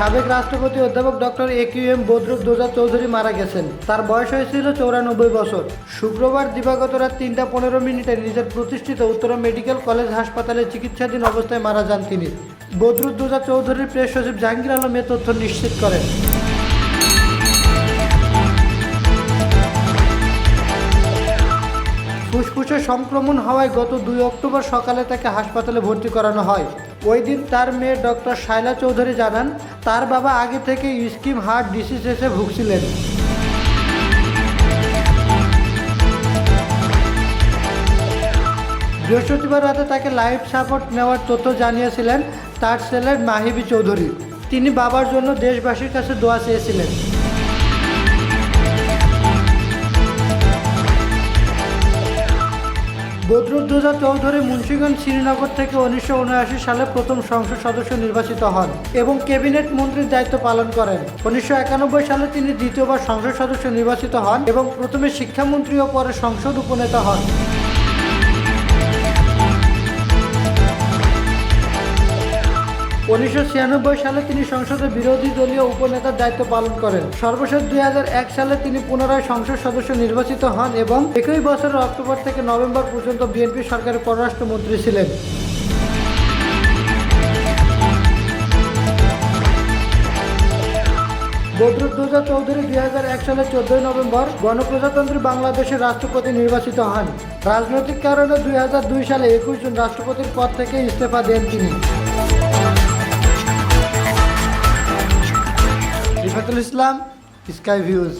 সাবেক রাষ্ট্রপতি অধ্যাপক doctor A Q M Badruddoza Chowdhury মারা গেছেন। তার বয়স হয়েছিল চৌরানব্বই বছর। শুক্রবার দিবাগত রাত তিনটা পনেরো মিনিটে নিজের প্রতিষ্ঠিত উত্তরা মেডিকেল কলেজ হাসপাতালে চিকিৎসাধীন অবস্থায় মারা যান তিনি। বদরুদ্দোজা চৌধুরীর প্রেস সচিব জাহাঙ্গীর আলম এ তথ্য নিশ্চিত করেন। ফুসফুসে সংক্রমণ হওয়ায় গত দুই অক্টোবর সকালে তাকে হাসপাতালে ভর্তি করানো হয়। ওই দিন তার মেয়ে ডক্টর শাইলা চৌধুরী জানান, তার বাবা আগে থেকে স্কিম হার্ট ডিসিজেসে ভুগছিলেন। বৃহস্পতিবার রাতে তাকে লাইফ সাপোর্ট নেওয়ার তথ্য জানিয়েছিলেন তার ছেলে মাহিবি চৌধুরী। তিনি বাবার জন্য দেশবাসীর কাছে দোয়া চেয়েছিলেন। বদরুদ্দোজা চৌধুরী মুন্সীগঞ্জ শ্রীনগর থেকে উনিশশো উনআশি সালে প্রথম সংসদ সদস্য নির্বাচিত হন এবং ক্যাবিনেট মন্ত্রীর দায়িত্ব পালন করেন। উনিশশো একানব্বই সালে তিনি দ্বিতীয়বার সংসদ সদস্য নির্বাচিত হন এবং প্রথমে শিক্ষামন্ত্রী ও পরে সংসদ উপনেতা হন। উনিশশো ছিয়ানব্বই সালে তিনি সংসদের বিরোধী দলীয় উপনেতার দায়িত্ব পালন করেন। সর্বশেষ দুই হাজার এক সালে তিনি পুনরায় সংসদ সদস্য নির্বাচিত হন এবং একই বছরের অক্টোবর থেকে নভেম্বর পর্যন্ত বিএনপি সরকারের পররাষ্ট্রমন্ত্রী ছিলেন। বদরুদ্দোজা চৌধুরী দুই হাজার এক সালে চোদ্দই নভেম্বর গণপ্রজাতন্ত্রী বাংলাদেশের রাষ্ট্রপতি নির্বাচিত হন। রাজনৈতিক কারণে দুই হাজার দুই সালে একুশ জন রাষ্ট্রপতির পদ থেকে ইস্তফা দেন তিনি। রিফাতুল ইসলাম স্কাই ভিউজ